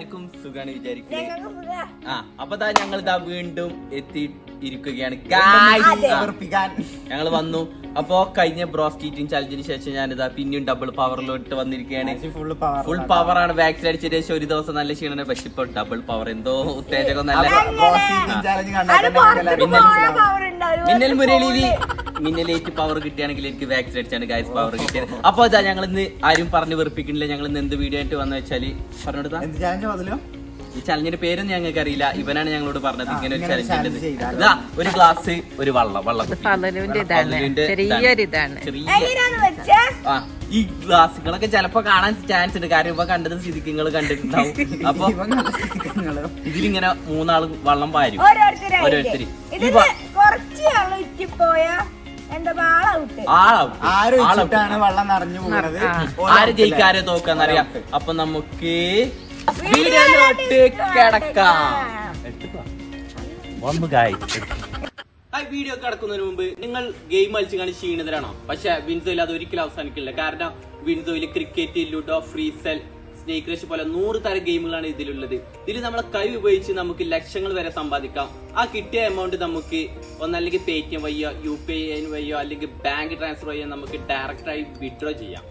എല്ലാവർക്കും സുഖാണ് വിചാരിക്കുന്നത്. ആ അപ്പൊ താ ഞങ്ങൾ ഇതാ വീണ്ടും എത്തി ഇരിക്കുകയാണ്. ഞങ്ങൾ വന്നു. അപ്പോ കഴിഞ്ഞ ബ്രോസ് ടീറ്റിംഗ് ചലഞ്ചിന് ശേഷം ഞാനിതാ പിന്നെയും ഡബിൾ പവറിലോട്ട് വന്നിരിക്കുകയാണ്. ഫുൾ പവർ ആണ്. വാക്സിൻ അടിച്ചതിന് ശേഷം ഒരു ദിവസം നല്ല ക്ഷീണമാണ്. പക്ഷെ ഇപ്പൊ ഡബിൾ പവർ എന്തോ ഉത്തേജകം നല്ല. മിന്നൽ മുരളിയിൽ മിന്നലേറ്റ് പവർ കിട്ടിയാണെങ്കിൽ എനിക്ക് വാക്സിൻ അടിച്ചാണ് ഗായസ് പവർ കിട്ടിയത്. അപ്പൊ അതാ ഞങ്ങൾ ഇന്ന് ആരും പറഞ്ഞു വെറുപ്പിക്കുന്നില്ല. ഞങ്ങൾ ഇന്ന് എന്ത് വീഡിയോ ആയിട്ട് വന്നു വെച്ചാൽ? പറഞ്ഞെടുത്താ എന്ത് ചാലഞ്ച് മുതലോ ഈ ചലഞ്ചിന്റെ പേരൊന്നും ഞങ്ങൾക്ക് അറിയില്ല. ഇവനാണ് ഞങ്ങളോട് പറഞ്ഞത് ഇങ്ങനെ ഒരു ചലഞ്ച് ഇതാ ഒരു ഗ്ലാസ് ഒരു വള്ളം വള്ളം ചെറിയൊരു ആ ഈ ഗ്ലാസുകളൊക്കെ ചിലപ്പോ കാണാൻ ചാൻസ് ഉണ്ട്. കാരണം ഇപ്പൊ കണ്ടത് സ്ഥിതിക്ക് നിങ്ങൾ കണ്ടിട്ടുണ്ടാവും. അപ്പൊ. ഇതിലിങ്ങനെ മൂന്നാൾ വള്ളം പാരും ഓരോരുത്തര്. ഈ കുറച്ച് വെള്ളം നിറഞ്ഞു പോകുന്നത്. ആര് ജയിക്കാരെ നോക്കാന്നറിയാം അപ്പൊ നമുക്ക് വീഡിയോയിലോട്ട് കിടക്കാം. വീഡിയോ കിടക്കുന്നതിന് മുമ്പ് നിങ്ങൾ ഗെയിം കളിച്ച് കാണി ക്ഷീണിതരാണോ? പക്ഷെ വിൻസോയിൽ അത് ഒരിക്കലും അവസാനിക്കില്ല. കാരണം വിൻസോയിൽ ക്രിക്കറ്റ് ലുഡോ ഫ്രീസെൽ റഷ് പോലെ നൂറ് തരം ഗെയിമുകളാണ് ഇതിലുള്ളത്. ഇതിൽ നമ്മളെ കഴിവ് ഉപയോഗിച്ച് നമുക്ക് ലക്ഷങ്ങൾ വരെ സമ്പാദിക്കാം. ആ കിട്ടിയ എമൗണ്ട് നമുക്ക് ഒന്നല്ലെങ്കിൽ പേ ടി എം വയ്യോ യു പി ഐ വയ്യോ അല്ലെങ്കിൽ ബാങ്ക് ട്രാൻസ്ഫർ വയ്യോ നമുക്ക് ഡയറക്റ്റ് ആയി വിഡ്രോ ചെയ്യാം.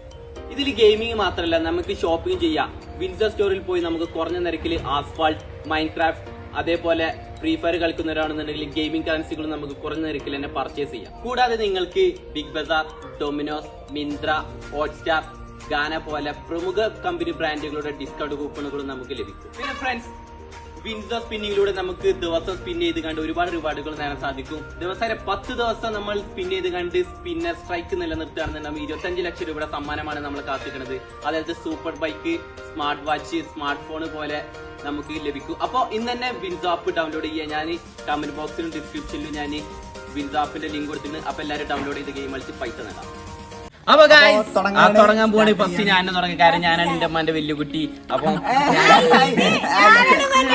ഇതിൽ ഗെയിമിംഗ് മാത്രമല്ല നമുക്ക് ഷോപ്പിംഗ് ചെയ്യാം. വിൻസർ സ്റ്റോറിൽ പോയി നമുക്ക് കുറഞ്ഞ നിരക്കിൽ ആസ്ഫാൾട്ട് മൈൻക്രാഫ്റ്റ് അതേപോലെ ഫ്രീ ഫയർ കളിക്കുന്നവരാണെന്നുണ്ടെങ്കിൽ ഗെയിമിംഗ് കറൻസികൾ നമുക്ക് കുറഞ്ഞ നിരക്കിൽ തന്നെ പർച്ചേസ് ചെയ്യാം. കൂടാതെ നിങ്ങൾക്ക് Big Bazaar Domino's Myntra Hotstar Gaana പോലെ പ്രമുഖ കമ്പനി ബ്രാൻഡുകളുടെ ഡിസ്കൗണ്ട് കൂപ്പണുകളും നമുക്ക് ലഭിക്കും. പിന്നെ ഫ്രണ്ട്സ് വിൻസർ സ്പിന്നിങ്ങിലൂടെ നമുക്ക് ദിവസം സ്പിൻ ചെയ്ത് കണ്ട് ഒരുപാട് റിവാർഡുകൾ നേടാൻ സാധിക്കും. ദിവസം പത്ത് ദിവസം നമ്മൾ സ്പിൻ ചെയ്ത് കണ്ട് സ്പിന്നർ സ്ട്രൈക്ക് നിലനിർത്തുകയാണെന്നുണ്ടെങ്കിൽ ഇരുപത്തഞ്ച് ലക്ഷം രൂപയുടെ സമ്മാനമാണ് നമ്മൾ കാത്തിക്കുന്നത് അതായത് super bike smart watch smart phone പോലെ നമുക്ക് ലഭിക്കും. അപ്പോൾ ഇന്ന് തന്നെ വിൻസ് ആപ്പ് ഡൗൺലോഡ് ചെയ്യുക. ഞാൻ കമന്റ് ബോക്സിലും ഡിസ്ക്രിപ്ഷനിലും ഞാൻ വിൻസ് ആപ്പിന്റെ ലിങ്ക് കൊടുത്തിട്ടുണ്ട്. അപ്പോൾ എല്ലാവരും ഡൗൺലോഡ് ചെയ്ത് ഗെയിം കളിച്ച് പൈസ നേടാം. അപ്പൊ ആ തുടങ്ങാൻ പോവാണ് ഫസ്റ്റ് ഞാൻ തുടങ്ങി കാരണം ഞാനാണ് എന്റെ അമ്മന്റെ വലിയ കുട്ടി അപ്പൊ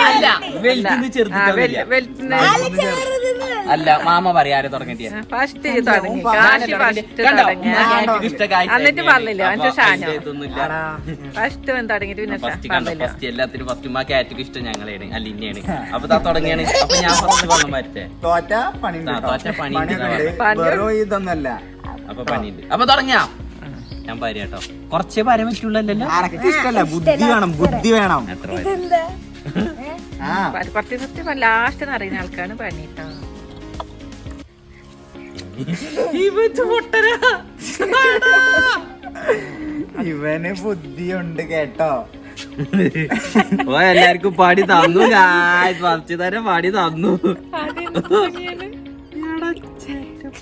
അല്ല വെൽറ്റിന്ന്. അല്ല മാമ പറയാരെ തുടങ്ങിയ ഫസ്റ്റ് എല്ലാത്തിനും ഫസ്റ്റ് ആ കാറ്റക്ക് ഇഷ്ടം ഞങ്ങളെയാണ്. അല്ല ഇന്നെയാണ്. അപ്പൊ താ തുടങ്ങിയാണ്. അപ്പൊ ഞാൻ പറഞ്ഞു വെള്ളം വരട്ടെ. തോറ്റ പണി തോറ്റ പണി- ഇതൊന്നല്ല. അപ്പൊ പനിയുണ്ട്. അപ്പൊ തുടങ്ങിയാ ഞാൻ പാര കേട്ടോ. കുറച്ചേ പാര പറ്റുള്ളല്ലോ ആരൊക്കെ ഇഷ്ടല്ല? ബുദ്ധി വേണം ബുദ്ധി വേണം. എത്ര പാര? സത്യം ലാസ്റ്റ് അറിയുന്ന ആൾക്കാണ് പണിട്ടോ ഇവന് ബുദ്ധിയുണ്ട് കേട്ടോ. ഓ എല്ലാവർക്കും പാടി തന്നു. പറിച്ചു തന്നെ പാടി തന്നു.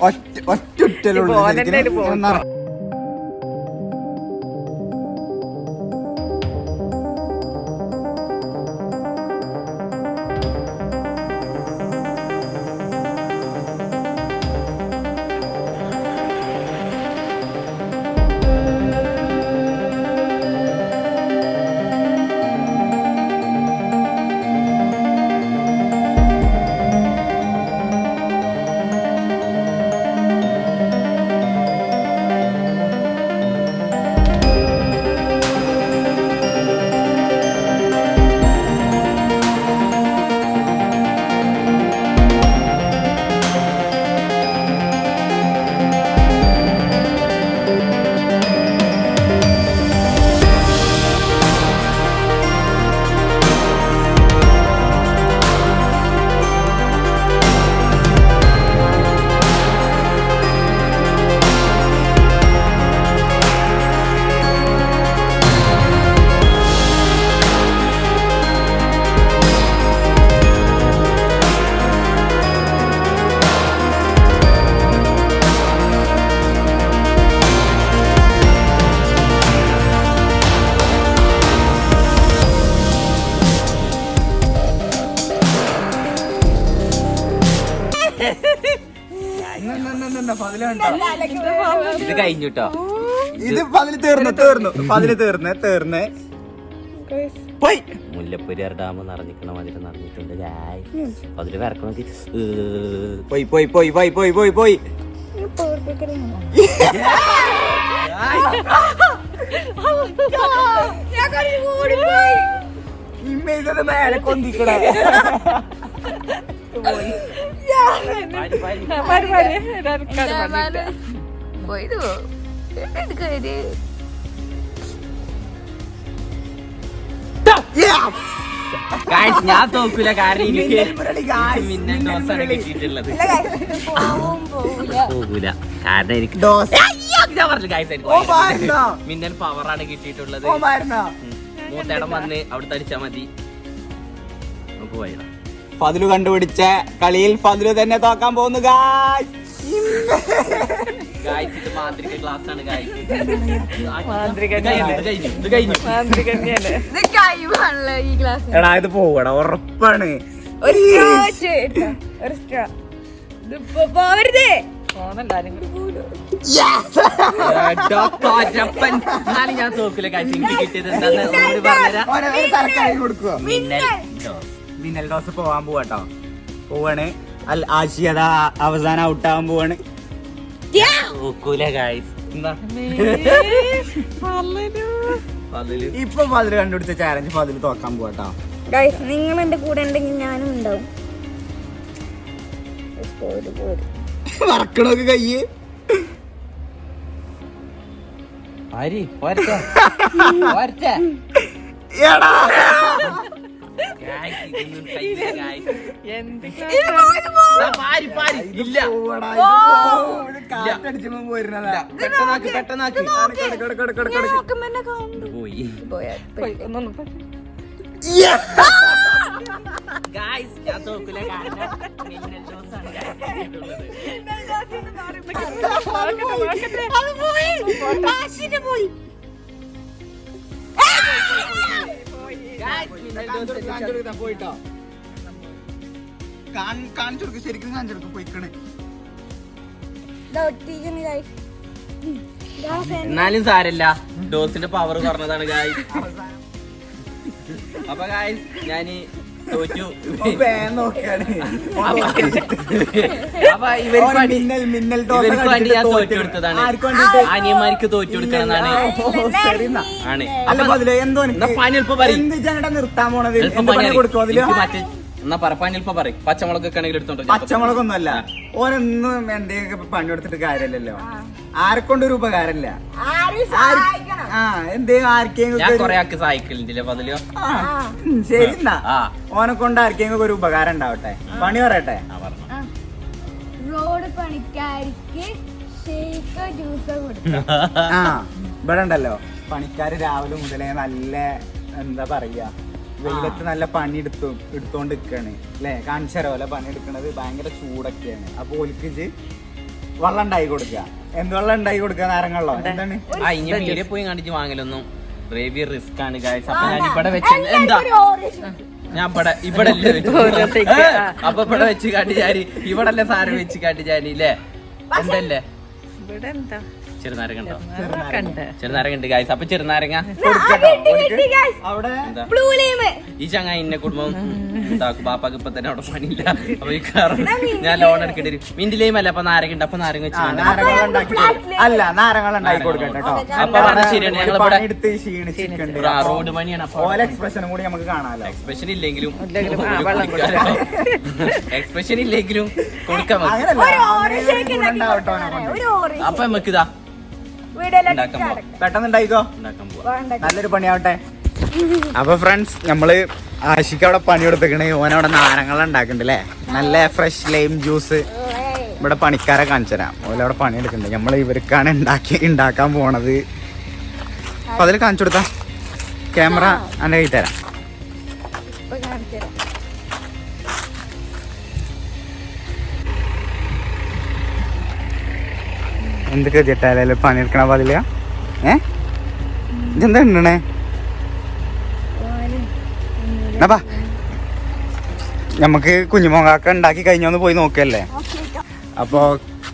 ഒറ്റ ഒറ്റുറ്റലുള്ളൂ കണ്ടോ? ഇത് കഴിഞ്ഞു കേട്ടോ ഇത് പതിൽ തീർന്നു തീർന്നു പതിൽ തീർന്ന് തീർന്ന്. പോയി. മുല്ലപ്പെരിയാർ ഡാം നിറഞ്ഞിക്കണ മാതിരി നിറഞ്ഞിട്ടുണ്ട് അതിൽ വരക്കണമെങ്കിൽ പോയി പോയി പോയി പോയി പോയി പോയി പോയി. ഇമ്മേത് മേലെ കൊന്തിക്കണേ. പണിയില്ല. പോയത് എടുക്കരുത് Guys, ഞാൻ തോക്കൂല കാരണം എനിക്ക് പോകൂല. കാരണം എനിക്ക് ഡോസ് ഞാൻ പറഞ്ഞു guys, എനിക്ക് ഓ മാറുന്നോ? മിന്നൽ പവറാണ് കിട്ടിയിട്ടുള്ളത്. മൂത്തേടം വന്ന് അവിടെ തടിച്ചാ മതി. നമുക്ക് പോയതാ ഫതിലു കണ്ടുപിടിച്ച കളിയിൽ ഫതിലു തന്നെ തോക്കാൻ പോകുന്നു ഗായ് എടാ ഇത് പോവടാ ഉറപ്പാണ്. പോവരുത്. ഞാൻ തോക്കില്ല ഗായ്സ് എനിക്ക് കിട്ടിയത് എന്താ കൊടുക്കുക മിന്നൽ ഡോസ്. മിന്നൽ പോവാൻ പോവാട്ടോ. പോവാണ്. അൽ അവസാന അവസാനം ആവാൻ പോവാണ്. ഇപ്പൊ ഫാദിൽ കണ്ടുപിടിച്ച ചാലഞ്ച് ഫതിൽ തോക്കാൻ പോവാട്ടോ. ഗൈസ് നിങ്ങൾ എന്റെ കൂടെ ഉണ്ടെങ്കിൽ ഞാനും ഉണ്ടാവും. വറക്കണൊക്കെ കയ്യ്. എടാ! പോയി. പോയാ ഗായ്സ് ഞാൻ തോക്കില്ല കാരണം മിന്നൽ ഗായ്സ് കിട്ടിയിട്ടുള്ളത് ഗായ്സ് കാണിച്ചു കൊടുക്ക്, പോയിട്ടോ എന്നാലും സാരല്ല. ഡോസിന്റെ പവർ കുറഞ്ഞതാണ് ഗായ് അപ്പൊ ഗായ് ഞാൻ തോറ്റു. ഫാൻ നോക്കാണ് അപ്പൊ ഇവർക്ക് ഓന് വേണ്ടി മിന്നൽ മിന്നൽ ഡോസ് ഇവർക്ക് വേണ്ടി ഞാൻ കണ്ടിട്ട് തോറ്റു. കൊടുത്തതാണ്. ആർക്ക് അനിയന്മാർക്ക് തോറ്റു കൊടുക്കണമെന്നാണ് എന്നാ. ആണ്. അപ്പൊ എന്തോ എന്നാ പറയ്. എന്ത് ചങ്ങട നിർത്താൻ പോണത്? എളുപ്പം പണി പണി കൊടുക്കും അതിൽ? മറ്റേ എന്നാ പറ പറയും. പച്ചമുളക് ഒക്കെ ആണെങ്കിൽ എടുത്തോണ്ട്. പച്ചമുളകൊന്നും അല്ല ഓനൊന്നും എന്തെങ്കിലും പണി കൊടുത്തിട്ട് കാര്യമില്ലല്ലോ ആരെക്കൊണ്ടൊരു ഉപകാരമില്ല. ആ എന്തേ ആർക്കെങ്കിലും ഞാൻ ഒക്കെ കൊറേ ഒരു- ആൾക്ക് സഹായിക്കലുണ്ടല്ലേ പതിലോ? ആ, ഉം, ശരി എന്നാ. ആ. ഓനെ കൊണ്ട് ആർക്കെങ്കിലും ഒരു ഉപകാരം ഉണ്ടാവട്ടെ. പണി പറയട്ടെ. ആ പറഞ്ഞു റോഡ് പണിക്കാർക്ക് ഷേക്ക് ജ്യൂസ് കൊടുക്കും. ആ ഇവിടെ ഉണ്ടല്ലോ. പണിക്കാര് രാവിലെ മുതലേ നല്ല എന്താ പറയാ വെയിലത്ത് നല്ല പണി എടുത്തു എടുത്തോണ്ട് നിക്കാണ് അല്ലേ അല്ലെ പണി എടുക്കണത് ഭയങ്കര ചൂടൊക്കെയാണ്. അപ്പൊ ഒലിക്കിച്ച് വെള്ളം ഉണ്ടായി കൊടുക്കുക എന്ത് വെള്ളം ഉണ്ടായി കൊടുക്കുക? നാരങ്ങളോ എന്താണ്? ആ ഇനി പോയി കാണിച്ച് വാങ്ങലൊന്നും റേബി റിസ്ക് ആണ് ഗായ്സ് അപ്പൊ ഞാൻ ഇവിടെ വെച്ച് എന്താ? ഞാൻ ഇവിടെ ഇവിടെ. അപ്പൊ ഇവിടെ വെച്ച് കാട്ടി ചാരി ഇവിടെ അല്ലേ സാറ് വെച്ച് കാട്ടി ഞാനില്ലേ ഇല്ലേ എന്തല്ലേ? ഇവിടെ എന്താ? ചെറുനാരങ്ങ ഉണ്ടോ? കണ്ട് ചെറുനാരങ്ങ. ഉണ്ട് ഗായ്സ് അപ്പൊ ചെറുനാരങ്ങ അവിടെ? ഈ ചങ്ങായി ഇന്ന കുടുംബം ഉണ്ടാക്കും ബാപ്പാക്ക് ഇപ്പൊ തന്നെ അവിടെ പണിയില്ല. അപ്പൊ ഈ കാരണം ഞാൻ ലോൺ എടുക്കേണ്ടി വരും. മിന്റിലേയും അല്ല? അപ്പൊ നാരങ്ങ ഉണ്ട്. അപ്പൊ നാരങ്ങ. അല്ല നാരങ്ങൾ ഉണ്ടാക്കി കൊടുക്കട്ടെ അപ്പൊ ശരിയാണ്. ഞങ്ങൾ ഇവിടെ- റോഡ് പണിയാണ്. എക്സ്പ്രഷനും കൂടി നമുക്ക് എക്സ്പ്രഷൻ ഇല്ലെങ്കിലും ഇല്ലെങ്കിലും, ആ, വെള്ളം എക്സ്പ്രഷൻ ഇല്ലെങ്കിലും കൊടുക്കാൻ അപ്പൊ നമുക്ക് ഇതാ പെട്ടെന്ന് ഉണ്ടായിക്കോ നല്ലൊരു പണിയാവട്ടെ. അപ്പൊ ഫ്രണ്ട്സ് നമ്മൾ ആശിക്ക് അവിടെ പണി കൊടുത്തേക്കണേ ഓനവിടെ നാരങ്ങൾ ഉണ്ടാക്കുന്നുണ്ട് അല്ലേ നല്ല ഫ്രഷ് ലൈം ജ്യൂസ്. ഇവിടെ പണിക്കാരെ കാണിച്ചു തരാം. ഓലവിടെ പണിയെടുക്കുന്നുണ്ട് നമ്മൾ ഇവർക്കാണ് ഉണ്ടാക്കി ഉണ്ടാക്കാൻ പോണത്. അപ്പൊ അതിൽ കാണിച്ചു കൊടുത്താ. ക്യാമറ എന്റെ കയ്യിൽ തരാം. എന്തൊക്കെ ചേട്ടായാലും പണിയെടുക്കണ പാടില്ല? ഏ? ഇതെന്താ ഉണ്ടണേ എന്നാ നമുക്ക് കുഞ്ഞുമോങ്കാക്ക ഉണ്ടാക്കി കഴിഞ്ഞൊന്ന് പോയി നോക്കല്ലേ? അപ്പോൾ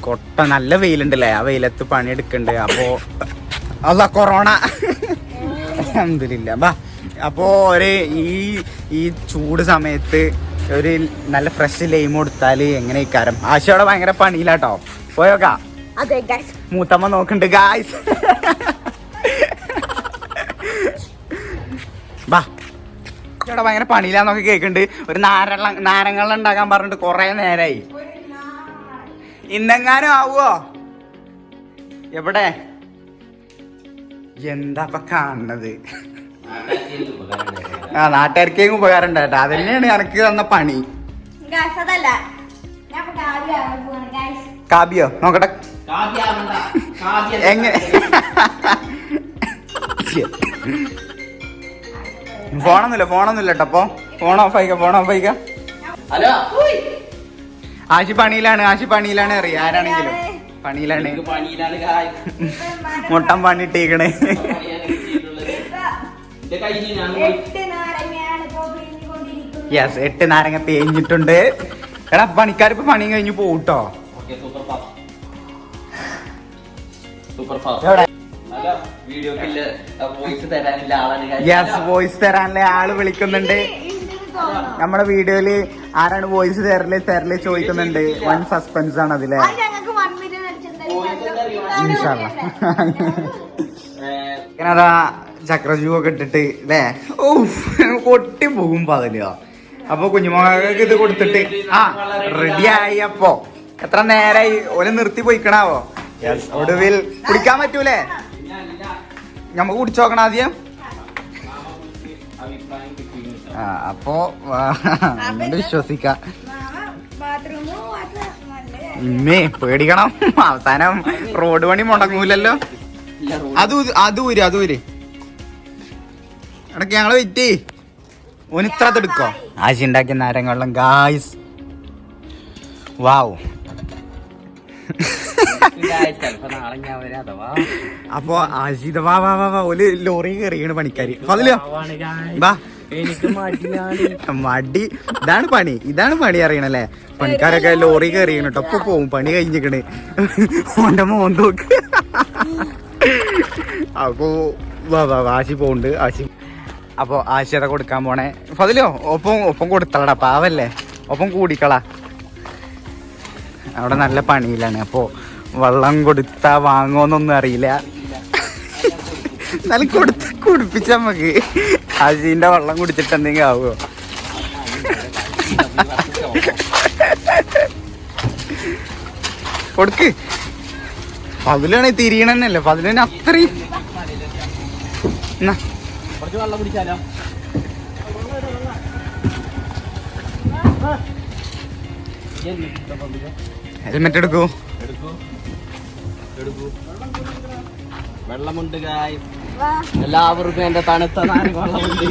കൊട്ട നല്ല വെയിലുണ്ടല്ലേ? ആ വെയിലത്ത് പണിയെടുക്കണ്ട്. അപ്പോ അല്ല കൊറോണ. അൽഹംദുലില്ലാ. ബാ. അപ്പോ ഒരു ഈ ഈ ചൂട് സമയത്ത് ഒരു നല്ല ഫ്രഷ് ലൈം കൊടുത്താൽ എങ്ങനെ ഇക്കാരം ആശയോടെ ഭയങ്കര പണിയിലാട്ടോ പോയോക്കാ. അതെ ഗൈസ് മൂത്തമ്മ നോക്കണ്ട് ഗായ്സ് ബാ. ഇവിടെ ഭയങ്കര പണിയില്ലാന്നൊക്കെ കേൾക്കുന്നുണ്ട് ഒരു നാരള നാരങ്ങൾ ഉണ്ടാക്കാൻ പറഞ്ഞിട്ട് കൊറേ നേരായി. ഇന്നെങ്ങാനും ആവുമോ എവിടെ? എന്താപ്പ കാണുന്നത്? ആ നാട്ടുകാർക്കേക്കും ഉപകാരം അത് തന്നെയാണ് എനിക്ക് തന്ന പണി. കാബിയോ നോക്കട്ടെ. എങ്ങനെ ഫോണൊന്നുമില്ല ഫോണൊന്നുമില്ല കേട്ടോ അപ്പൊ ഫോൺ ഓഫ് ആയിക്ക ഫോൺ ഓഫ് ആയിക്ക. ഹലോ? ആശി പണിയിലാണ് ആശി പണിയിലാണ് അറിയാം ആരാണെങ്കിലും. പണിയിലാണ്. മുട്ടം പിഴിഞ്ഞുകൊണ്ടിരിക്കുന്നത്. യെസ് എട്ട് നാരങ്ങ പേഞ്ഞിട്ടുണ്ട് എടാ പണിക്കാർ ഇപ്പൊ പണി കഴിഞ്ഞ് പോട്ടോ ആളാണ് ഫാസ്റ്റ് യെസ് വോയിസ് തരാനുള്ള ആൾ വിളിക്കുന്നുണ്ട്. നമ്മുടെ വീഡിയോയിൽ ആരാണ് വോയിസ് തരൽ തരൽ ചോദിക്കുന്നുണ്ട്. വൺ സസ്പെൻസ് ആണ് അതിലെ. ഏർ, ചക്രജൂ ഒക്കെ ഇട്ടിട്ട് അല്ലേ കൊട്ടി പൊട്ടി പോകും പതിലോ അപ്പൊ കുഞ്ഞുമകൾക്ക് ഇത് കൊടുത്തിട്ട് ആ റെഡി ആയി അപ്പോ എത്ര നേരായി? ഓലെ നിർത്തി പോയിക്കണാവോ? ഒടുവിൽ കുടിക്കാൻ പറ്റൂലേ. നമുക്ക് കുടിച്ചു നോക്കണം ആദ്യം. ആ അപ്പോ വിശ്വസിക്കാം. പേടിക്കണം. അവസാനം റോഡ് പണി മുടങ്ങൂലല്ലോ. അത് ഊര്, അത് ഊര് അത് ഊര്. ഇടയ്ക്ക് ഞങ്ങൾ വെയിറ്റ് എടുക്കോ ആശി ഉണ്ടാക്കിയ നാരങ്ങ വെള്ളം ഗായ്സ് വാവ് അപ്പൊ ആശിത വാ വാ വാ ഓൽ ലോറി കയറിയാണ് പണിക്കാര്. ഫതിലോ വാ മടി. ഇതാണ് പണി. ഇതാണ് പണി അറിയണല്ലേ? പണിക്കാരൊക്കെ ലോറി കയറിയാണ് കേട്ടോ അപ്പൊ പോവും. പണി കഴിഞ്ഞിക്കണ്. ഓന്റെ മോൻ നോക്ക്. അപ്പൊ വാ വാ വാ, ആശി പോണ്ട് ആശി. അപ്പൊ ആശിയത കൊടുക്കാൻ പോണേ? ഫതിലോ ഒപ്പം ഒപ്പം കൊടുത്തളടാ പാവല്ലേ? ഒപ്പം കൂടിക്കളാ. അവിടെ നല്ല പണിയിലാണ്. അപ്പൊ വെള്ളം കൊടുത്താ വാങ്ങോന്നൊന്നും അറിയില്ല. എന്നാലും കൊടുത്ത കുടിപ്പിച്ച നമുക്ക്. അജീന്റെ വെള്ളം കുടിച്ചിട്ട് എന്തെങ്കിലും ആവുമോ കൊടുക്ക്. പതിലാണെ തിരിയണന്നല്ലേ പതിലിന് അത്രയും. ഹെൽമെറ്റ് എടുക്കൂ. വെള്ളമുണ്ട് ഗായ് എല്ലാവർക്കും എന്റെ തണുത്ത വെള്ളമുണ്ട്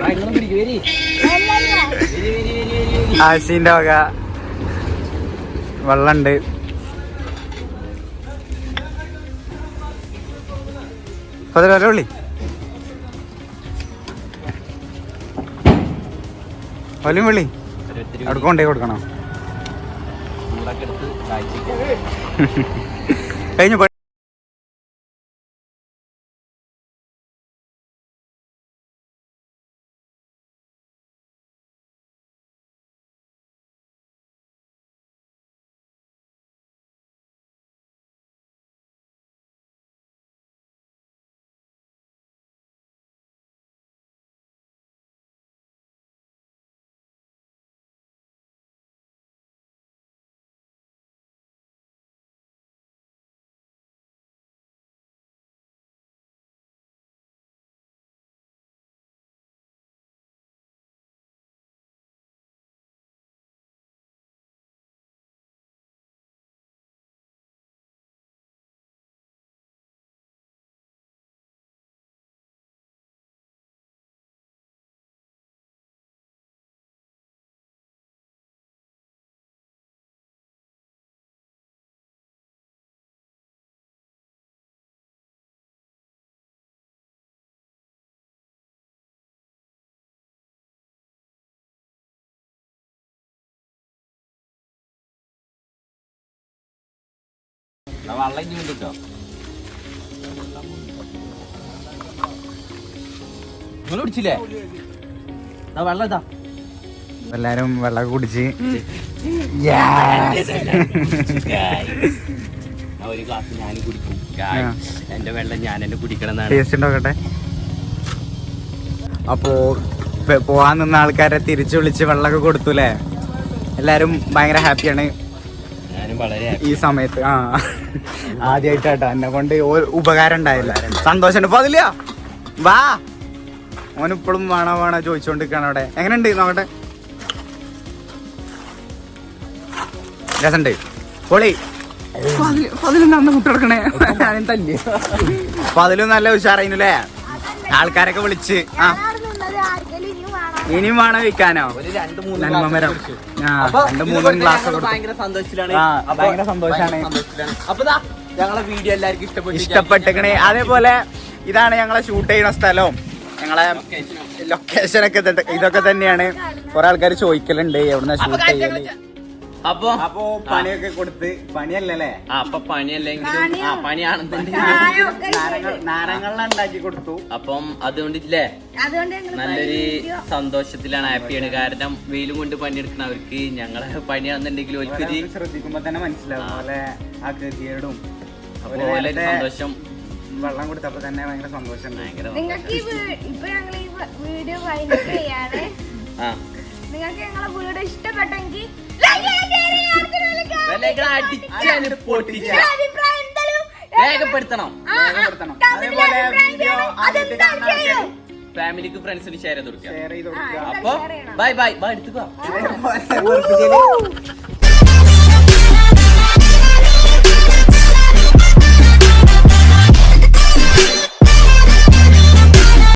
വെള്ളം പിടിക്കൂ വരി. വക. വെള്ളണ്ട്. പതിൽ വരെ വിളി ഒലും വിളി അവിടെ കൊണ്ടേ കൊടുക്കണം. കഴിഞ്ഞു വെള്ളം നിങ്ങൾ കുടിച്ചില്ലേ? ഇതാ. എല്ലാരും വെള്ളം കുടിച്ച്. ഒരു ഗ്ലാസ് ഞാൻ കുടിക്കും. എന്റെ വെള്ളം ഞാൻ എന്നെ കുടിക്കണം ടേസ്റ്റ് ഉണ്ടാക്കട്ടെ. അപ്പോ പോവാൻ നിന്ന ആൾക്കാരെ തിരിച്ചു വിളിച്ച് വെള്ളമൊക്കെ കൊടുത്തുല്ലേ എല്ലാരും ഭയങ്കര ഹാപ്പിയാണ് വളരെ ഈ സമയത്ത് ആ. ആദ്യമായിട്ടാട്ടോ എന്നെ കൊണ്ട് ഒരു ഉപകാരം ഉണ്ടായില്ല. സന്തോഷമുണ്ട് ഇപ്പൊ അതില്ല വാ. ഓൻ ഇപ്പോഴും വേണോ വേണോ ചോദിച്ചോണ്ടിരിക്കാണ് അവിടെ. എങ്ങനെയുണ്ട്? നോക്കട്ടെ. രസണ്ട് പൊളി. തല്ലി പതിലും നല്ല ഉഷാറായില്ലേ ആൾക്കാരൊക്കെ വിളിച്ച് ആ. ഇനിയും വേണം വിൽക്കാനോ? നന്മമരം. ആ രണ്ട് മൂന്ന് ഗ്ലാസ് ഞങ്ങൾ കൊടുത്തു. ഭയങ്കര സന്തോഷത്തിലാണ് ആ, അപ്പൊ ഭയങ്കര സന്തോഷാണ്. ഭയങ്കര അപ്പൊ ഞങ്ങളെ വീഡിയോ എല്ലാവർക്കും ഇഷ്ടപ്പെട്ടു ഇഷ്ടപ്പെട്ടിക്കണേ അതേപോലെ ഇതാണ് ഞങ്ങളെ ഷൂട്ട് ചെയ്യുന്ന സ്ഥലവും. ഞങ്ങളെ ലൊക്കേഷൻ ഒക്കെ. ഇതൊക്കെ തന്നെയാണ്. കുറെ ആൾക്കാർ ചോദിക്കലുണ്ട് എവിടുന്ന ഷൂട്ട് ചെയ്യൽ. അപ്പൊ? അപ്പൊ പണിയൊക്കെ കൊടുത്ത് പണിയല്ലേ ആ, അപ്പൊ പണിയല്ലെങ്കിലും ആ പണിയാണെന്നുണ്ടെങ്കിൽ നാരങ്ങള ഉണ്ടാക്കി കൊടുത്തു. അപ്പം അതുകൊണ്ടില്ലേ? നല്ലൊരു സന്തോഷത്തിലാണ് ഹാപ്പിയാണ്. കാരണം വെയിലും കൊണ്ട് പണിയെടുക്കുന്നവർക്ക് ഞങ്ങളെ പണിയാണെന്നുണ്ടെങ്കിൽ ആൾക്ക് ശ്രദ്ധിക്കുമ്പോ തന്നെ മനസ്സിലാവും. പോലെ ആ സന്തോഷം. വെള്ളം കൊടുത്തപ്പോ തന്നെ ഭയങ്കര സന്തോഷം. ഭയങ്കര നിങ്ങൾക്ക് ഞങ്ങളെ വീഡിയോ ഇഷ്ടപ്പെട്ടെങ്കിൽ രേഖപ്പെടുത്തണം അതേപോലെ ആദ്യത്തെ. ഫാമിലിക്ക് ഫ്രണ്ട്സിന് ഷെയർ ചെയ്ത് കൊടുക്കുക. അപ്പൊ ബൈ ബൈ ബൈ എടുത്തുക്കോ